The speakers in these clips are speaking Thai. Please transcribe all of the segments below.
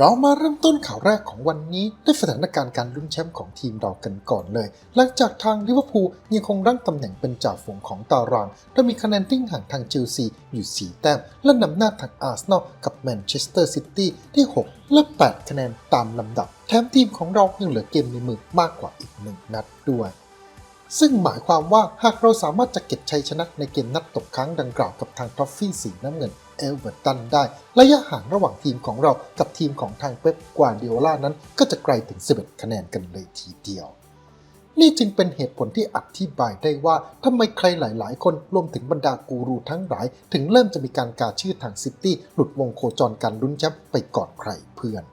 เรามาเริ่มต้นข่าวแรกของวันนี้ด้วยสถานการณ์การลุ้นแชมป์ของทีมเรากันก่อนเลย หลังจากทางลิเวอร์พูลยังคงรั้งตำแหน่งเป็นจ่าฝูงของตาราง และมีคะแนนทิ้งห่างทางเชลซีอยู่ 4 แต้ม และนำหน้าทางอาร์เซนอลกับแมนเชสเตอร์ซิตี้ที่ 6 และ 8 คะแนนตามลำดับ แถมทีมของเรายังเหลือเกมในมือมากกว่าอีกหนึ่งนัดด้วยซึ่งหมายความว่าหากเราสามารถจะเก็บชัยชนะในเกมนัดตกค้างดังกล่าวกับทางทอฟฟี่สีน้ำเงิน เอลเวอร์ตันได้ ระยะห่างระหว่างทีมของเรากับทีมของทางเป๊ปกวาร์ดิโอลานั้น ก็จะไกลถึง 11 คะแนนกันเลยทีเดียว นี่จึงเป็นเหตุผลที่อธิบายได้ว่าทำไมใครหลาย ๆ คนรวมถึงบรรดากูรูทั้งหลาย ถึงเริ่มจะมีการกาชื่อทางซิตี้หลุดวงโคจรการลุ้นแชมป์ไปก่อนใครเพื่อน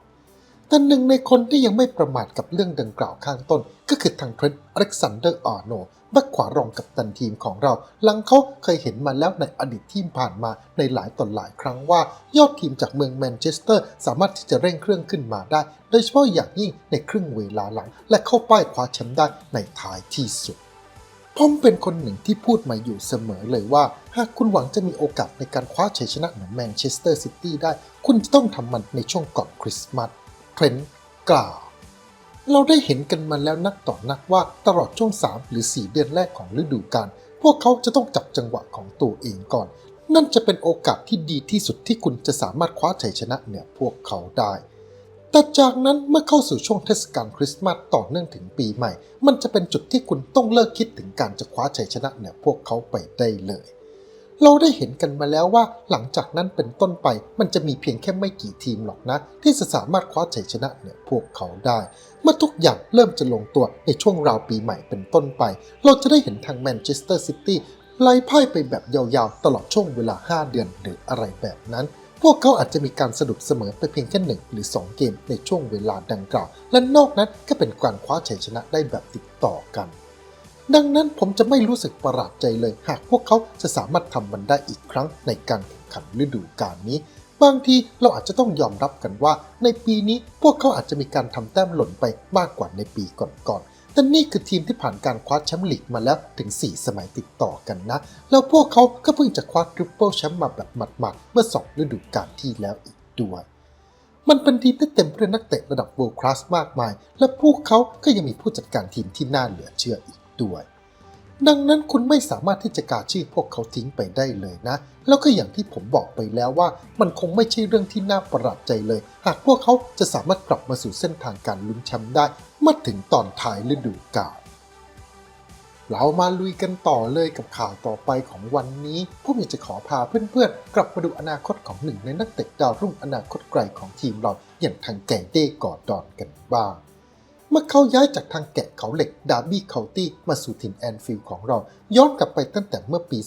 แต่หนึ่งในคนที่ยังไม่ประมาทกับเรื่องดังกล่าวข้างต้น ก็คือทางเทรนต์อเล็กซานเดอร์อาร์โน แบ็คขวารองกับตันทีมของเรา หลังเขาเคยเห็นมาแล้วในอดีตที่ผ่านมาในหลายต่อหลายครั้งว่า ยอดทีมจากเมืองแมนเชสเตอร์ สามารถที่จะเร่งเครื่องขึ้นมาได้ โดยเฉพาะอย่างยิ่งในครึ่งเวลาหลัง และเข้าป้ายคว้าแชมป์ได้ในท้ายที่สุดผมเป็นคนหนึ่งที่พูดมาอยู่เสมอเลยว่า หากคุณหวังจะมีโอกาสในการคว้าชัยชนะเหมือนแมนเชสเตอร์ซิตี้ได้ คุณจะต้องทำมันในช่วงก่อนคริสต์มาสเทรนต์กล่าว เราได้เห็นกันมาแล้วนักต่อนักว่าตลอดช่วง 3 หรือ 4 เดือนแรกของฤดูกาลพวกเขาจะต้องจับจังหวะของตัวเองก่อน นั่นจะเป็นโอกาสที่ดีที่สุดที่คุณจะสามารถคว้าชัยชนะเหนือพวกเขาได้ แต่จากนั้นเมื่อเข้าสู่ช่วงเทศกาลคริสต์มาสต่อเนื่องถึงปีใหม่ มันจะเป็นจุดที่คุณต้องเลิกคิดถึงการจะคว้าชัยชนะเหนือพวกเขาไปได้เลย เราได้เห็นกันมาแล้วว่าหลังจากนั้นเป็นต้นไป มันจะมีเพียงแค่ไม่กี่ทีมหรอกนะ ที่จะสามารถคว้าชัยชนะเหนือพวกเขาได้ เมื่อทุกอย่างเริ่มจะลงตัวในช่วงราวปีใหม่เป็นต้นไป เราจะได้เห็นทางแมนเชสเตอร์ซิตี้ไล่พ่ายไปแบบยาวๆ ตลอดช่วงเวลา 5 เดือนหรืออะไรแบบนั้นพวกเขาอาจจะมีการสะดุดเสมอไปเพียงแค่หนึ่งหรือ 2 เกมในช่วงเวลาดังกล่าว และนอกนั้นก็เป็นการคว้าชัยชนะได้แบบติดต่อกัน ดังนั้นผมจะไม่รู้สึกประหลาดใจเลย หากพวกเขาจะสามารถทำมันได้อีกครั้งในการแข่งขันฤดูกาลนี้ บางทีเราอาจจะต้องยอมรับกันว่า ในปีนี้พวกเขาอาจจะมีการทำแต้มหล่นไปมากกว่าในปีก่อนๆแต่นี่คือทีมที่ผ่านการคว้าแชมป์ลีกมาแล้วถึง 4 สมัยติดต่อกันนะ แล้วพวกเขาก็เพิ่งจะคว้าทริปเปิลแชมป์มาแบบหมัดๆเมื่อ2ฤดูกาลที่แล้วอีกด้วยมันเป็นทีมที่เต็มไปด้วยนักเตะระดับ world class มากมาย และพวกเขาก็ยังมีผู้จัดการทีมที่น่าเหลือเชื่ออีก ด้วย ดังนั้นคุณไม่สามารถที่จะกาชื่อพวกเขาทิ้งไปได้เลยนะ แล้วก็อย่างที่ผมบอกไปแล้วว่า มันคงไม่ใช่เรื่องที่น่าประหลาดใจเลย หากพวกเขาจะสามารถกลับมาสู่เส้นทางการลุ้นแชมป์ได้เมื่อถึงตอนท้ายฤดูกาลเรามาลุยกันต่อเลยกับข่าวต่อไปของวันนี้ ผมอยากจะขอพาเพื่อนๆ กลับมาดูอนาคตของหนึ่งในนักเตะดาวรุ่งอนาคตไกลของทีมเราอย่างทางแก่เด้กอร์ดอนกันบ้าง เมื่อเขาย้ายจากทางแกะเขาเหล็กดาร์บี้เคาน์ตี้มาสู่ถิ่นแอนฟิลด์ของเรา ย้อนกลับไปตั้งแต่เมื่อปี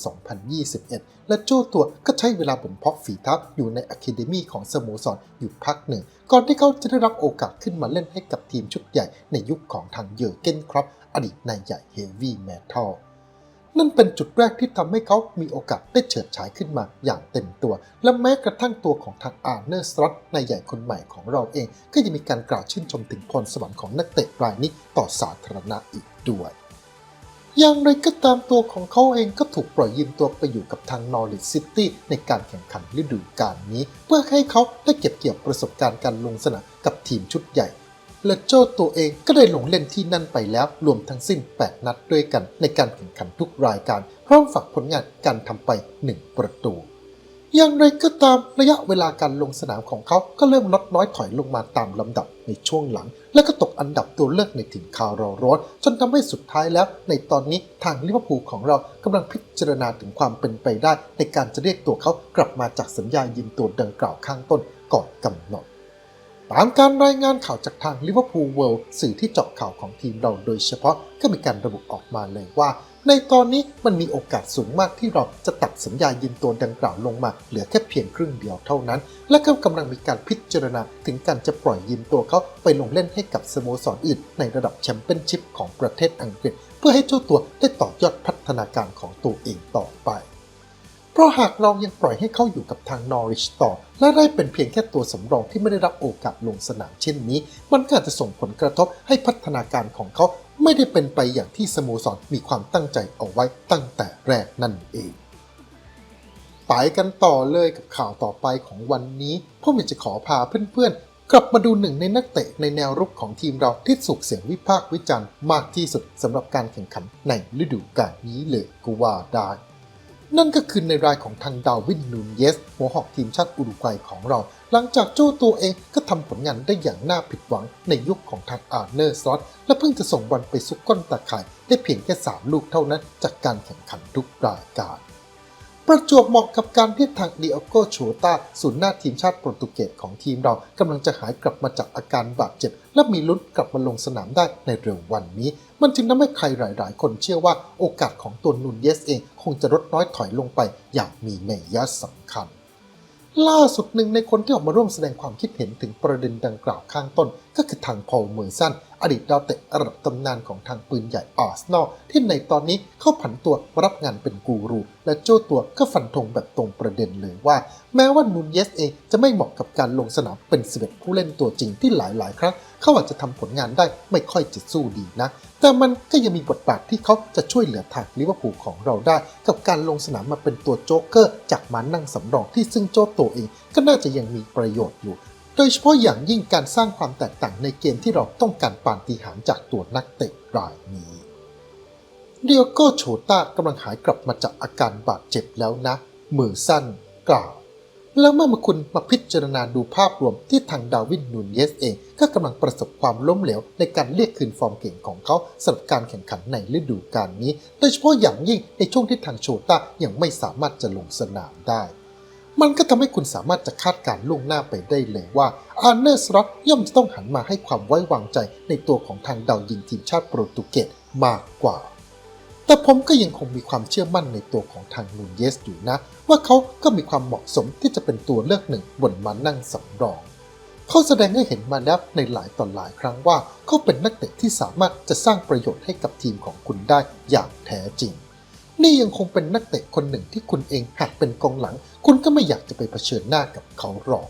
2021 และโจ้ตัวก็ใช้เวลาบ่มเพาะฝีเท้าอยู่ในอะคาเดมีของสโมสรอยู่พักหนึ่ง ก่อนที่เขาจะได้รับโอกาสขึ้นมาเล่นให้กับทีมชุดใหญ่ในยุคของทางเยอร์เกนครอปอดีตนายใหญ่เฮฟวี่แมทัล นั่นเป็นจุดแรกที่ทำให้เขามีโอกาสได้เฉิดฉายขึ้นมาอย่างเต็มตัว และแม้กระทั่งตัวของทางอาร์เนอร์สตรอตนายใหญ่คนใหม่ของเราเอง ก็ยังมีการกล่าวชื่นชมถึงพรสวรรค์ของนักเตะรายนี้ต่อสาธารณะอีกด้วยอย่างไรก็ตามตัวของเขาเองก็ถูกปล่อยยืมตัวไปอยู่กับทางนอริ c ซิตี้ในการแข่งขันฤดูกาลนี้ เพื่อให้เขาได้เก็บเกี่ยวประสบการณ์การลงสนามกับทีมชุดใหญ่ และโจ้ตัวเองก็ได้ลงเล่นที่นั่นไปแล้วรวมทั้งสิ้น 8 นัดด้วยกันในการแข่งขันทุกรายการ พร้อมฝากผลงานการทำไป 1 ประตู อย่างไรก็ตามระยะเวลาการลงสนามของเขาก็เริ่มลดน้อยถอยลงมาตามลำดับในช่วงหลัง และก็ตกอันดับตัวเลือกในถิ่นคาร์รอร้อนจนทำให้สุดท้ายแล้ว ในตอนนี้ทางลิเวอร์พูลของเรากำลังพิจารณาถึงความเป็นไปได้ ในการจะเรียกตัวเขากลับมาจากสัญญายืมตัวดังกล่าวข้างต้นก่อนกำหนด ตามการรายงานข่าวจากทางลิเวอร์พูลเวิลด์สื่อที่เจาะข่าวของทีมเราโดยเฉพาะก็มีการระบุออกมาเลยว่า ในตอนนี้มันมีโอกาสสูงมากที่เราจะตัดสัญญายืมตัวดังกล่าวลงมา เหลือแค่เพียงครึ่งเดียวเท่านั้น และก็กำลังมีการพิจารณาถึงการจะปล่อยยืมตัวเขาไปลงเล่นให้กับสโมสรอื่น ในระดับแชมเปี้ยนชิพของประเทศอังกฤษ เพื่อให้เจ้าตัวได้ต่อยอดพัฒนาการของตัวเองต่อไป เพราะหากเรายังปล่อยให้เขาอยู่กับทางนอริชต่อ และได้เป็นเพียงแค่ตัวสำรองที่ไม่ได้รับโอกาสลงสนามเช่นนี้ มันก็อาจจะส่งผลกระทบให้พัฒนาการของเขาไม่ได้เป็นไปอย่างที่สโมสรมีความตั้งใจเอาไว้ตั้งแต่แรกนั่นเองไปกันต่อเลยกับข่าวต่อไปของวันนี้ผมอยากจะขอพาเพื่อนๆ กลับมาดูหนึ่งในนักเตะในแนวรุกของทีมเราที่สุกเสียงวิพากษ์วิจารณ์มากที่สุดสำหรับการแข่งขันในฤดูกาลนี้เลยก็ว่าได้ นั่นก็คือในรายของทางดาวินนูนเยส หัวหอกทีมชาติอุรุกวัยของเรา หลังจากโจ้ตัวเองก็ทำผลงานได้อย่างน่าผิดหวังในยุคของทางอาร์เนอร์ซอสและเพิ่งจะส่งบอลไปซุกก้นตาข่ายได้เพียงแค่ 3 ลูกเท่านั้นจากการแข่งขันทุกรายการ ประจวบเหมาะกับการที่ทางเดิโอโกโชตาศูนย์หน้าทีมชาติโปรตุเกสของทีมเรากำลังจะหายกลับมาจากอาการบาดเจ็บ และมีลุ้นกลับมาลงสนามได้ในเร็ววันนี้ มันจึงทำให้ใครหลาย ๆ คนเชื่อว่าโอกาสของตัวนูนเยสเอง คงจะลดน้อยถอยลงไปอย่างมีนัยยะสำคัญล่าสุดหนึ่งในคนที่ออกมาร่วมแสดงความคิดเห็นถึงประเด็นดังกล่าวข้างต้น ก็คือทางพอลเมอร์สัน อดีตดาวเตะระดับตำนานของทางปืนใหญ่อาร์เซนอลที่ในตอนนี้เข้าผันตัวรับงานเป็นกูรู และโจ้ตัวก็ฟันธงแบบตรงประเด็นเลยว่า แม้ว่านูนเยสเองจะไม่เหมาะกับการลงสนามเป็น11ผู้เล่นตัวจริงที่หลายๆ ครั้ง เขาอาจจะทำผลงานได้ไม่ค่อยจะสู้ดีนะแต่มันก็ยังมีบทบาทที่เขาจะช่วยเหลือทางลิเวอร์พูลของเราได้ กับการลงสนามมาเป็นตัวโจ๊กเกอร์ จากมานั่งสำรองที่ซึ่งโจ้ตัวเองก็น่าจะยังมีประโยชน์อยู่ โดยเฉพาะอย่างยิ่งการสร้างความแตกต่างในเกมที่เราต้องการปาฏิหาริย์จากตัวนักเตะรายนี้เดียโกโชต้ากำลังหายกลับมาจากอาการบาดเจ็บแล้วนะ มือสั้นกล่าว แล้วเมื่อมาคุณมาพิจารณาดูภาพรวมที่ทางดาวินนูนเยสเอง ก็กำลังประสบความล้มเหลวในการเรียกคืนฟอร์มเก่งของเขาสำหรับการแข่งขันในฤดูกาลนี้ โดยเฉพาะอย่างยิ่งในช่วงที่ทางโชต้ายังไม่สามารถจะลงสนามได้ มันก็ทำให้คุณสามารถจะคาดการณ์ล่วงหน้าไปได้เลยว่าอาร์เนอร์สล็อตย่อมจะต้องหันมาให้ความไว้วางใจในตัวของทางดาวยิงทีมชาติโปรตุเกสมากกว่า แต่ผมก็ยังคงมีความเชื่อมั่นในตัวของทางนูนเยสอยู่นะ ว่าเขาก็มีความเหมาะสมที่จะเป็นตัวเลือกหนึ่งบนมานั่งสำรองเขาแสดงให้เห็นมาแล้วในหลายต่อหลายครั้งว่าเขาเป็นนักเตะที่สามารถจะสร้างประโยชน์ให้กับทีมของคุณได้อย่างแท้จริง นี่ยังคงเป็นนักเตะคนหนึ่งที่คุณเองหากเป็นกองหลัง คุณก็ไม่อยากจะไปเผชิญหน้ากับเขาหรอก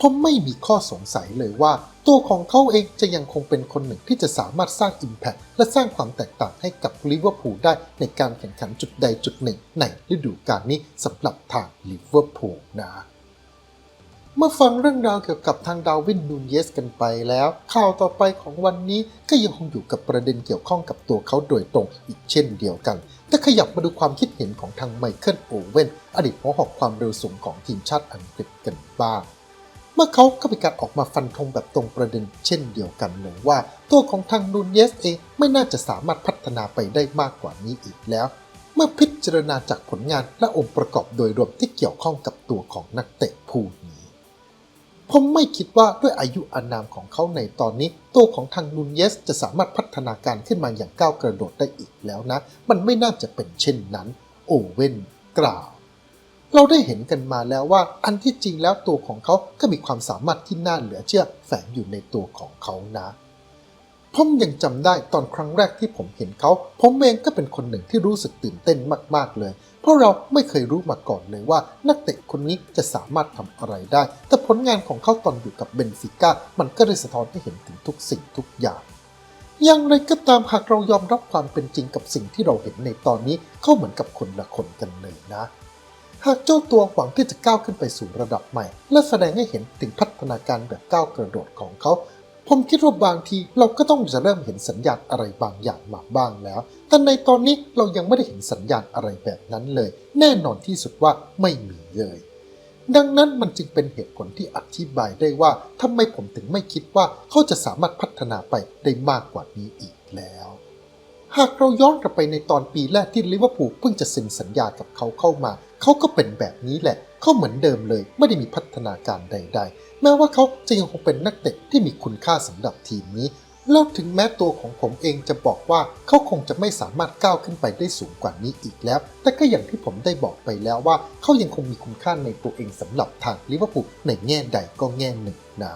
ผมไม่มีข้อสงสัยเลยว่า ตัวของเขาเองจะยังคงเป็นคนหนึ่งที่จะสามารถสร้าง Impact และสร้างความแตกต่างให้กับลิเวอร์พูลได้ในการแข่งขันจุดใดจุดหนึ่งในฤดูกาลนี้สำหรับทางลิเวอร์พูลนะ เมื่อฟังเรื่องราวเกี่ยวกับทางดาวินนูนเยสกันไปแล้ว ข่าวต่อไปของวันนี้ก็ยังคงอยู่กับประเด็นเกี่ยวข้องกับตัวเขาโดยตรงอีกเช่นเดียวกัน แต่ขยับมาดูความคิดเห็นของทางไมเคิลโอเว่นอดีตหัวหอกความเร็วสูงของทีมชาติอังกฤษกันบ้าง เมื่อเขาก็มีการออกมาฟันธงแบบตรงประเด็นเช่นเดียวกันเลยว่า ตัวของทางนูนเยสเองไม่น่าจะสามารถพัฒนาไปได้มากกว่านี้อีกแล้ว เมื่อพิจารณาจากผลงานและองค์ประกอบโดยรวมที่เกี่ยวข้องกับตัวของนักเตะผู้นี้ ผมไม่คิดว่าด้วยอายุอานามของเขาในตอนนี้ ตัวของทางนูนเยสจะสามารถพัฒนาการขึ้นมาอย่างก้าวกระโดดได้อีกแล้วนะ มันไม่น่าจะเป็นเช่นนั้น โอเว่นกล่าวเราได้เห็นกันมาแล้วว่าอันที่จริงแล้วตัวของเขาก็มีความสามารถที่น่าเหลือเชื่อแฝงอยู่ในตัวของเขานะ ผมยังจำได้ตอนครั้งแรกที่ผมเห็นเขา ผมเองก็เป็นคนหนึ่งที่รู้สึกตื่นเต้นมากๆเลย เพราะเราไม่เคยรู้มาก่อนเลยว่านักเตะคนนี้จะสามารถทำอะไรได้ แต่ผลงานของเขาตอนอยู่กับเบนฟิก้ามันก็ได้สะท้อนให้เห็นถึงทุกสิ่งทุกอย่าง อย่างไรก็ตามหากเรายอมรับความเป็นจริงกับสิ่งที่เราเห็นในตอนนี้เขาเหมือนกับคนละคนกันเลยนะหากเจ้าตัวหวังที่จะก้าวขึ้นไปสู่ระดับใหม่ และแสดงให้เห็นถึงพัฒนาการแบบก้าวกระโดดของเขา ผมคิดว่าบางทีเราก็ต้องจะเริ่มเห็นสัญญาณอะไรบางอย่างมาบ้างแล้ว แต่ในตอนนี้เรายังไม่ได้เห็นสัญญาณอะไรแบบนั้นเลย แน่นอนที่สุดว่าไม่มีเลย ดังนั้นมันจึงเป็นเหตุผลที่อธิบายได้ว่าทำไมผมถึงไม่คิดว่าเขาจะสามารถพัฒนาไปได้มากกว่านี้อีกแล้ว หากเราย้อนกลับไปในตอนปีแรกที่ลิเวอร์พูลเพิ่งจะเซ็นสัญญากับเขาเข้ามา เขาก็เป็นแบบนี้แหละ เขาเหมือนเดิมเลย ไม่ได้มีพัฒนาการใด ๆ แม้ว่าเขาจะยังคงเป็นนักเตะที่มีคุณค่าสำหรับทีมนี้ แล้วถึงแม้ตัวของผมเองจะบอกว่าเขาคงจะไม่สามารถก้าวขึ้นไปได้สูงกว่านี้อีกแล้ว แต่ก็อย่างที่ผมได้บอกไปแล้วว่า เขายังคงมีคุณค่าในตัวเองสำหรับทางลิเวอร์พูลในแง่ใดก็แง่หนึ่งนะ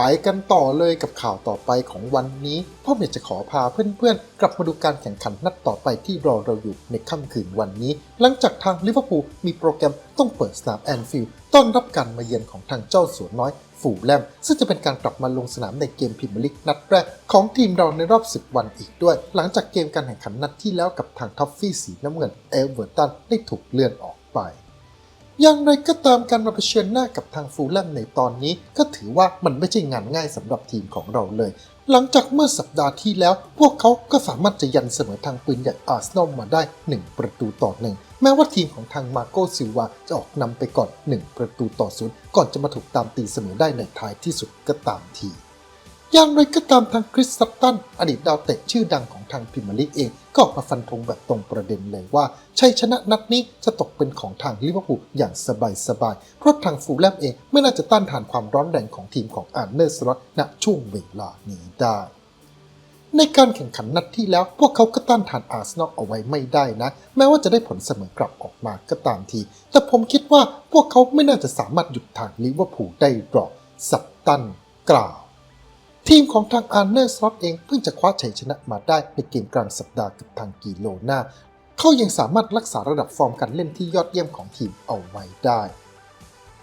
ไปกันต่อเลยกับข่าวต่อไปของวันนี้พ่อเมยจะขอพาเพื่อนๆ กลับมาดูการแข่งขันนัดต่อไปที่รอเราอยู่ในค่ำคืนวันนี้ หลังจากทางลิเวอร์พูลมีโปรแกรมต้องเปิดสนามแอนฟิลด์ต้อนรับการมาเยือนของทางเจ้าสวนน้อยฝูแลม ซึ่งจะเป็นการกลับมาลงสนามในเกมพรีเมียร์ลีกนัดแรกของทีมเราในรอบ 10 วันอีกด้วย หลังจากเกมการแข่งขันนัดที่แล้วกับทางท็อฟฟี่สีน้ำเงินเอเวอร์ตันได้ถูกเลื่อนออกไป อย่างไรก็ตามการมาเผชิญหน้ากับทางฟูลแลมในตอนนี้ ก็ถือว่ามันไม่ใช่งานง่ายสำหรับทีมของเราเลย หลังจากเมื่อสัปดาห์ที่แล้ว พวกเขาก็สามารถจะยันเสมอทางปืนใหญ่อาร์เซนอลมาได้ 1 ประตูต่อหนึ่งแม้ว่าทีมของทางมาโกซิลวาจะออกนำไปก่อน 1 ประตูต่อศูนย์ก่อนจะมาถูกตามตีเสมอได้ในท้ายที่สุดก็ตามทีอย่างไรก็ตามทางคริสตัตตันอดีตดาวเตะชื่อดังของทางพรีเมียร์ลีกเอง ก็ออกมาฟันธงแบบตรงประเด็นเลยว่าชัยชนะนัดนี้จะตกเป็นของทางลิเวอร์พูลอย่างสบายๆ เพราะทางฟูลแลมเองไม่น่าจะต้านทานความร้อนแรงของทีมของอาร์เนอร์สล็อตณช่วงเวลานี้ได้ในการแข่งขันนัดที่แล้ว พวกเขาก็ต้านทานอาร์เซนอลเอาไว้ไม่ได้นะ แม้ว่าจะได้ผลเสมอกลับออกมาก็ตามที แต่ผมคิดว่าพวกเขาไม่น่าจะสามารถหยุดทางลิเวอร์พูลได้หรอก สัปตันกล่าว ทีมของทางอาร์เนอร์สล็อตเองเพิ่งจะคว้าชัยชนะมาได้ในเกมกลางสัปดาห์กับทางกีโลนาเขายังสามารถรักษาระดับฟอร์มการเล่นที่ยอดเยี่ยมของทีมเอาไว้ได้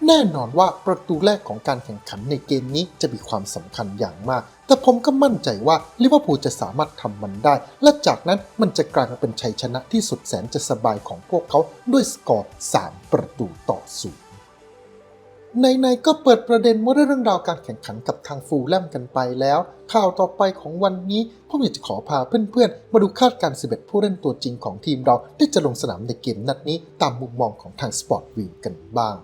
แน่นอนว่าประตูแรกของการแข่งขันในเกมนี้จะมีความสำคัญอย่างมาก แต่ผมก็มั่นใจว่าลิเวอร์พูลจะสามารถทำมันได้ และจากนั้นมันจะกลายมาเป็นชัยชนะที่สุดแสนจะสบายของพวกเขาด้วยสกอร์ 3 ประตูต่อศูนย์ ในๆก็เปิดประเด็นว่าเรื่องราวการแข่งขันกับทางฟูลแลมกันไปแล้ว ข่าวต่อไปของวันนี้ผมอยากจะขอพาเพื่อนๆ มาดูคาดการณ์11 ผู้เล่นตัวจริงของทีมเราที่จะลงสนามในเกมนัดนี้ตามมุมมองของทางสปอร์ตวิวกันบ้าง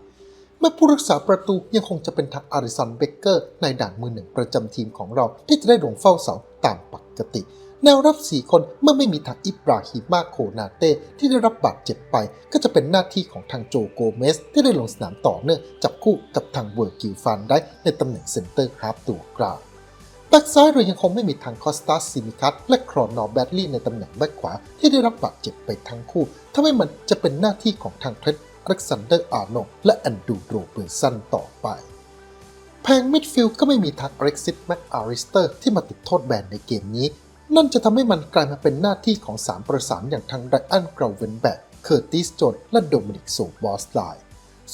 เมื่อผู้รักษาประตูยังคงจะเป็นทางอาริสันเบเกอร์ในด่านมือหนึ่งประจำทีมของเราที่จะได้ลงเฝ้าเสาตามปกติ แนวรับ 4 คนเมื่อไม่มีทางอิบราฮิมาโคนาเต้ที่ได้รับบาดเจ็บไป ก็จะเป็นหน้าที่ของทางโจโกเมส ที่ได้ลงสนามต่อเนื่องจับคู่กับทางเวอร์กิลฟันได้ในตำแหน่งเซนเตอร์ฮาร์ฟตัวกลางแบ็กซ้ายเรายังคงไม่มีทางคอสตาซิมิคัสและครอนอร์แบดลี่ในตำแหน่งแบ็กขวาที่ได้รับบาดเจ็บไปทั้งคู่ทำให้มันจะเป็นหน้าที่ของทางเทรดอเล็กซานเดอร์อาร์โนและแอนดูโรเบอร์สันต่อไปแพงมิดฟิลด์ก็ไม่มีทางอเล็กซิสแม็กอาริสเตอร์ที่มาติดโทษแบนในเกมนี้ นั่นจะทำให้มันกลายมาเป็นหน้าที่ของ3ประสานอย่างทางไรอันเกรเวนแบกเคอร์ติสโจนและโดมินิกโซบอสไล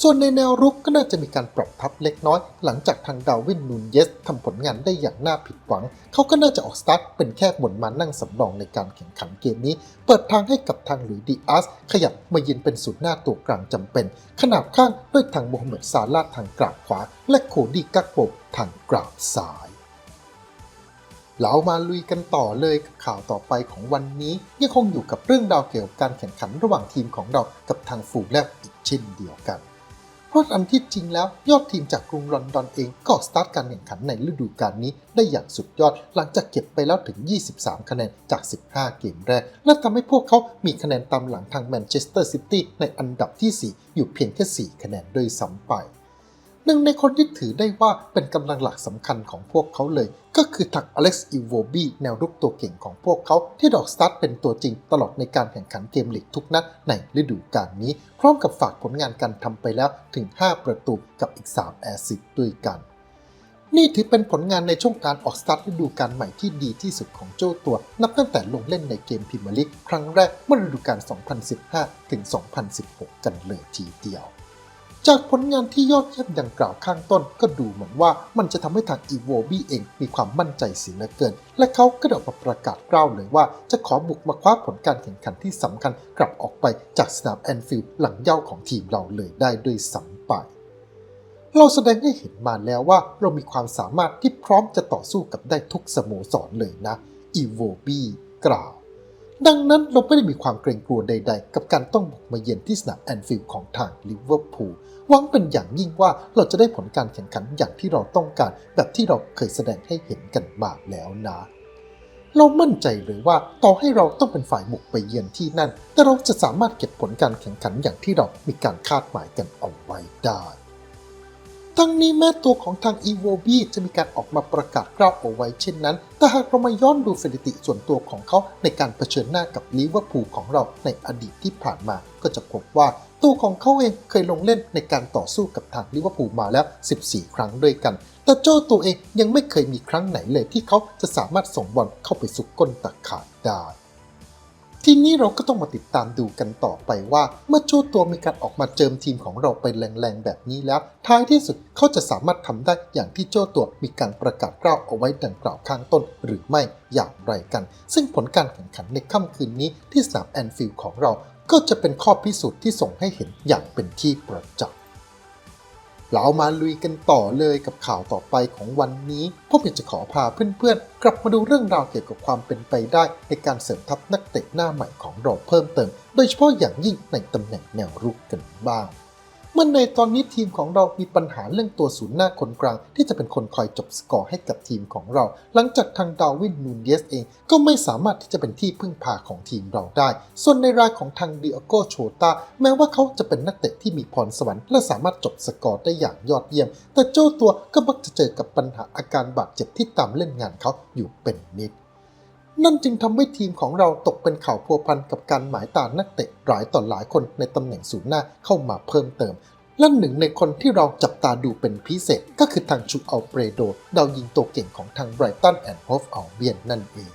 ส่วนในแนวรุกก็น่าจะมีการปรับทับเล็กน้อย หลังจากทางดาวินนูนเยสทำผลงานได้อย่างน่าผิดหวัง เขาก็น่าจะออกสตาร์ทเป็นแค่บนมานั่งสำรองในการแข่งขันเกมนี้ เปิดทางให้กับทางหลุยดีอาสขยับมายืนเป็นศูนย์หน้าตัวกลางจำเป็น ขนาบข้างด้วยทางโมฮัมเหม็ดซาลาทางกราบขวา และโคดีกักโปทางกราบซ้าย เรามาลุยกันต่อเลยกับข่าวต่อไปของวันนี้ ยังคงอยู่กับเรื่องราวเกี่ยวกับการแข่งขันระหว่างทีมของเรากับทางฟูลแลมอีกเช่นเดียวกัน เพราะอันที่จริงแล้วยอดทีมจากกรุงลอนดอนเองก็สตาร์ทการแข่งขันในฤดูกาลนี้ได้อย่างสุดยอดหลังจากเก็บไปแล้วถึง 23 คะแนนจาก 15 เกมแรก และทำให้พวกเขามีคะแนนตามหลังทางแมนเชสเตอร์ซิตี้ในอันดับที่ 4 อยู่เพียงแค่ 4 คะแนนด้วยซ้ำไป หนึ่งในคนที่ถือได้ว่าเป็นกำลังหลักสำคัญของพวกเขาเลย ก็คือทักอเล็กซ์อีโวบีแนวรุกตัวเก่งของพวกเขาที่ดอกสตาร์ทเป็นตัวจริงตลอดในการแข่งขันเกมลีกทุกนัดในฤดูกาลนี้ พร้อมกับฝากผลงานการทำไปแล้วถึง 5 ประตูกับอีก 3 แอสซิสต์ด้วยกันนี่ถือเป็นผลงานในช่วงการออกสตาร์ทฤดูกาลใหม่ที่ดีที่สุดของเจ้าตัว นับตั้งแต่ลงเล่นในเกมพรีเมียร์ลีกครั้งแรกเมื่อฤดูกาล 2015 ถึง 2016 กันเลยทีเดียว จากผลงานที่ยอดเยี่ยมดังกล่าวข้างต้นก็ดูเหมือนว่ามันจะทำให้ทางอีโวบีเองมีความมั่นใจเสียเหลือเกิน และเขาก็ได้ออกมาประกาศกล้าวเลยว่า จะขอบุกมาคว้าผลการแข่งขันที่สำคัญกลับออกไปจากสนามแอนฟิลด์หลังเย่าของทีมเราเลยได้ด้วยซ้ำไปเราแสดงให้เห็นมาแล้วว่าเรามีความสามารถที่พร้อมจะต่อสู้กับได้ทุกสโมสรเลยนะอีโวบีกล่าว ดังนั้นเราไม่ได้มีความเกรงกลัวใด ๆ กับการต้องบุกมาเยือนที่สนามแอนฟิลด์ของทางลิเวอร์พูลหวังเป็นอย่างยิ่งว่าเราจะได้ผลการแข่งขันอย่างที่เราต้องการ แบบที่เราเคยแสดงให้เห็นกันมาแล้วนะ เรามั่นใจเลยว่าต่อให้เราต้องเป็นฝ่ายบุกไปเยือนที่นั่น แต่เราจะสามารถเก็บผลการแข่งขันอย่างที่เรามีการคาดหมายกันเอาไว้ได้ ทั้งนี้แม้ตัวของทาง e v o b จะมีการออกมาประกาศกล้าวเอาไว้เช่นนั้น แต่หากเรามาย้อนดูสถิติส่วนตัวของเขาในการเผชิญหน้ากับลิเวอร์พูลของเราในอดีตที่ผ่านมา ก็จะพบว่าตัวของเขาเองเคยลงเล่นในการต่อสู้กับทางลิเวอร์พูลมาแล้ว 14 ครั้งด้วยกัน แต่โจ้ตัวเองยังไม่เคยมีครั้งไหนเลยที่เขาจะสามารถส่งบอลเข้าไปสุกก้นตะข่ายได้ ทีนี้เราก็ต้องมาติดตามดูกันต่อไปว่า เมื่อโจ้ตัวมีการออกมาเจิมทีมของเราไปแรงๆแบบนี้แล้ว ท้ายที่สุดเขาจะสามารถทำได้อย่างที่โจ้ตัวมีการประกาศกล้าวเอาไว้ดังกล่าวข้างต้นหรือไม่อย่างไรกัน ซึ่งผลการแข่งขันในค่ำคืนนี้ที่สนามแอนฟิลด์ของเรา ก็จะเป็นข้อพิสูจน์ที่ส่งให้เห็นอย่างเป็นที่ประจักษ์ เรามาลุยกันต่อเลยกับข่าวต่อไปของวันนี้พวกผมจะขอพาเพื่อนๆ กลับมาดูเรื่องราวเกี่ยวกับความเป็นไปได้ ในการเสริมทัพนักเตะหน้าใหม่ของเราเพิ่มเติม โดยเฉพาะอย่างยิ่งในตำแหน่งแนวรุกกันบ้าง มื่อในตอนนี้ทีมของเรามีปัญหาเรื่องตัวศูนย์หน้าคนกลาง ที่จะเป็นคนคอยจบสกอร์ให้กับทีมของเรา หลังจากทางดาวินนูนเยสเองก็ไม่สามารถที่จะเป็นที่พึ่งพาของทีมเราได้ ส่วนในรายของทางดิโอโกโชตาแม้ว่าเขาจะเป็นนักเตะที่มีพรสวรรค์และสามารถจบสกอร์ได้อย่างยอดเยี่ยม แต่เจ้าตัวก็มักจะเจอกับปัญหาอาการบาดเจ็บที่ตามเล่นงานเขาอยู่เป็นนิด นั่นจึงทำให้ทีมของเราตกเป็นข่าวพัวพันกับการหมายตานักเตะหลายต่อหลายคนในตำแหน่งศูนย์หน้าเข้ามาเพิ่มเติม และหนึ่งในคนที่เราจับตาดูเป็นพิเศษก็คือทางชูอัลเปรโดดาวยิงตัวเก่งของทางไบรตันแอนด์โฮฟอัลเบียนนั่นเอง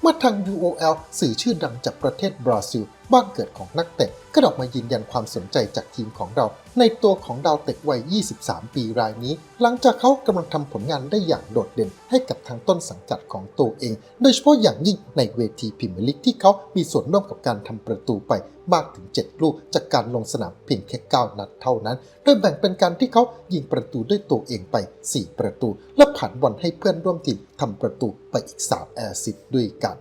เมื่อทาง UOL สื่อชื่อดังจากประเทศบราซิล บ้านเกิดของนักเตะก็ออกมายืนยันความสนใจจากทีมของเรา ในตัวของดาวเตะวัย 23 ปีรายนี้ หลังจากเขากำลังทำผลงานได้อย่างโดดเด่นให้กับทางต้นสังกัดของตัวเอง โดยเฉพาะอย่างยิ่งในเวทีพรีเมียร์ลีกที่เขามีส่วนร่วมกับการทำประตูไปมากถึง 7 ลูกจากการลงสนามเพียงแค่ 9 นัดเท่านั้น โดยแบ่งเป็นการที่เขายิงประตูด้วยตัวเองไป 4 ประตู และผ่านบอลให้เพื่อนร่วมทีมทำประตูไปอีก 3 แอซิสด้วยกัน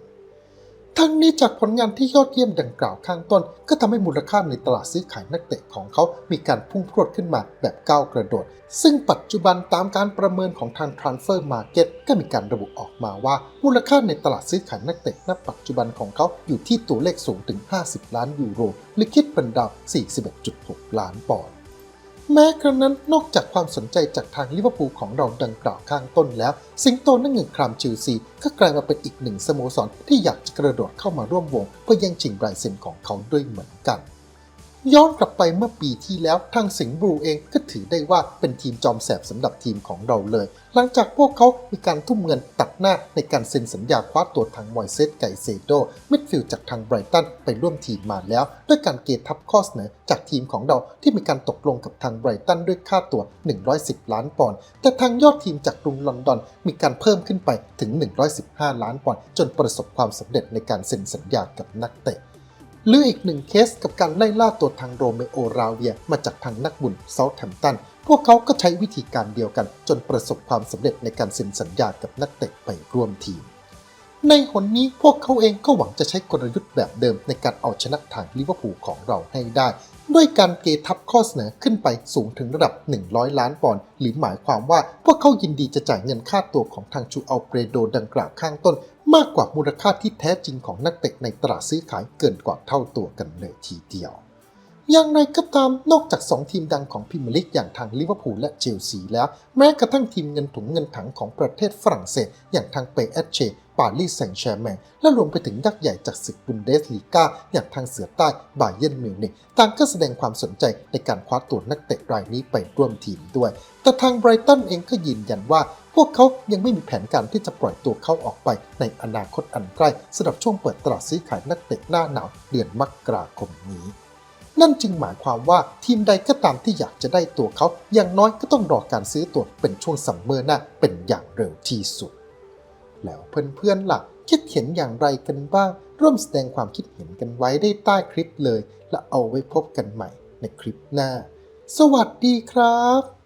ทั้งนี้จากผลงานที่ยอดเยี่ยมดังกล่าวข้างต้น ก็ทำให้มูลค่าในตลาดซื้อขายนักเตะของเขามีการพุ่งพรวดขึ้นมาแบบก้าวกระโดด ซึ่งปัจจุบันตามการประเมินของทาง Transfer Market ก็มีการระบุออกมาว่า มูลค่าในตลาดซื้อขายนักเตะณปัจจุบันของเขาอยู่ที่ตัวเลขสูงถึง 50 ล้านยูโรหรือคิดเป็นดาว41.6 ล้านปอนด์ แม้กระนั้นนอกจากความสนใจจากทางลิเวอร์พูลของเราดังกล่าวข้างต้นแล้ว สิงโตนั่งเงินครามชิลซีก็กลายมาเป็นอีกหนึ่งสโมสรที่อยากจะกระโดดเข้ามาร่วมวง เพื่อแย่งชิงลายเซ็นของเขาด้วยเหมือนกัน ย้อนกลับไปเมื่อปีที่แล้วทางสิงห์บลูเองก็ถือได้ว่าเป็นทีมจอมแสบสำหรับทีมของเราเลย หลังจากพวกเขามีการทุ่มเงินตัดหน้าในการเซ็นสัญญาคว้าตัวทางมอยเซตไกเซโดมิดฟิลด์จากทางไบรตันไปร่วมทีมมาแล้ว ด้วยการเกทับข้อเสนอจากทีมของเราที่มีการตกลงกับทางไบรตันด้วยค่าตัว 110 ล้านปอนด์แต่ทางยอดทีมจากกรุงลอนดอนมีการเพิ่มขึ้นไปถึง 115 ล้านปอนด์จนประสบความสำเร็จในการเซ็นสัญญากับนักเตะ หรืออีกหนึ่งเคสกับการไล่ล่าตัวทางโรเมโอราเวียมาจากทางนักบุญเซาท์แฮมป์ตัน พวกเขาก็ใช้วิธีการเดียวกัน จนประสบความสำเร็จในการเซ็นสัญญากับนักเตะไปร่วมทีม ในหนนี้พวกเขาเองก็หวังจะใช้กลยุทธ์แบบเดิมในการเอาชนะทางลิเวอร์พูลของเราให้ได้ ด้วยการเกทับข้อเสนอขึ้นไปสูงถึงระดับ 100 ล้านปอนด์หรือหมายความว่าพวกเขายินดีจะจ่ายเงินค่าตัวของทางชูอัลเปรโดดังกล่าวข้างต้น มากกว่ามูลค่าที่แท้จริงของนักเตะในตลาดซื้อขายเกินกว่าเท่าตัวกันเลยทีเดียว อย่างไรก็ตามนอกจาก 2 ทีมดังของพรีเมียร์ลีกอย่างทางลิเวอร์พูลและเชลซีแล้ว แม้กระทั่งทีมเงินถุงเงินถังของประเทศฝรั่งเศสอย่างทางเปเอเชารีสแซงต์แชร์แมงและรวมไปถึงยักษ์ใหญ่จากศึกบุนเดสลีกาอย่างทางเสือใต้บาเยิร์นมิวนิกต่างก็แสดงความสนใจในการคว้าตัวนักเตะรายนี้ไปร่วมทีมด้วย แต่ทางไบรตันเองก็ยืนยันว่าพวกเขายังไม่มีแผนการที่จะปล่อยตัวเขาออกไปในอนาคตอันใกล้สำหรับช่วงเปิดตลาดซื้อขายนักเตะหน้าหนาวเดือนมกราคมนี้ นั่นจึงหมายความว่าทีมใดก็ตามที่อยากจะได้ตัวเขา อย่างน้อยก็ต้องรอการซื้อตัวเป็นช่วงซัมเมอร์หน้าเป็นอย่างเร็วที่สุด แล้วเพื่อนๆล่ะคิดเห็นอย่างไรกันบ้าง ร่วมแสดงความคิดเห็นกันไว้ได้ใต้คลิปเลย และเอาไว้พบกันใหม่ในคลิปหน้า สวัสดีครับ